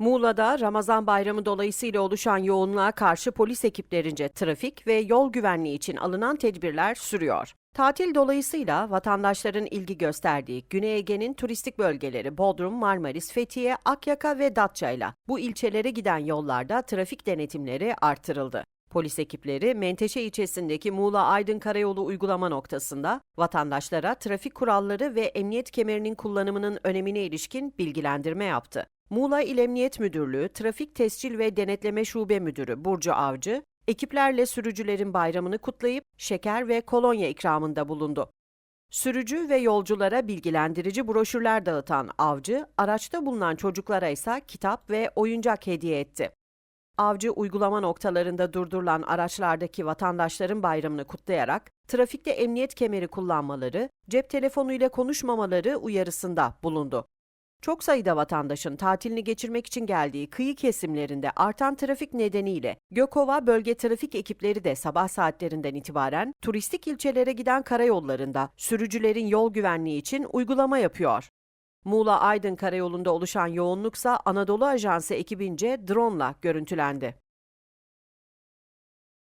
Muğla'da Ramazan bayramı dolayısıyla oluşan yoğunluğa karşı polis ekiplerince trafik ve yol güvenliği için alınan tedbirler sürüyor. Tatil dolayısıyla vatandaşların ilgi gösterdiği Güney Ege'nin turistik bölgeleri Bodrum, Marmaris, Fethiye, Akyaka ve Datça'yla bu ilçelere giden yollarda trafik denetimleri artırıldı. Polis ekipleri Menteşe ilçesindeki Muğla-Aydın Karayolu uygulama noktasında vatandaşlara trafik kuralları ve emniyet kemerinin kullanımının önemine ilişkin bilgilendirme yaptı. Muğla İl Emniyet Müdürlüğü Trafik Tescil ve Denetleme Şube Müdürü Burcu Avcı, ekiplerle sürücülerin bayramını kutlayıp şeker ve kolonya ikramında bulundu. Sürücü ve yolculara bilgilendirici broşürler dağıtan Avcı, araçta bulunan çocuklara ise kitap ve oyuncak hediye etti. Avcı uygulama noktalarında durdurulan araçlardaki vatandaşların bayramını kutlayarak trafikte emniyet kemeri kullanmaları, cep telefonuyla konuşmamaları uyarısında bulundu. Çok sayıda vatandaşın tatilini geçirmek için geldiği kıyı kesimlerinde artan trafik nedeniyle Gökova bölge trafik ekipleri de sabah saatlerinden itibaren turistik ilçelere giden karayollarında sürücülerin yol güvenliği için uygulama yapıyor. Muğla-Aydın karayolunda oluşan yoğunluksa Anadolu Ajansı ekibince drone ile görüntülendi.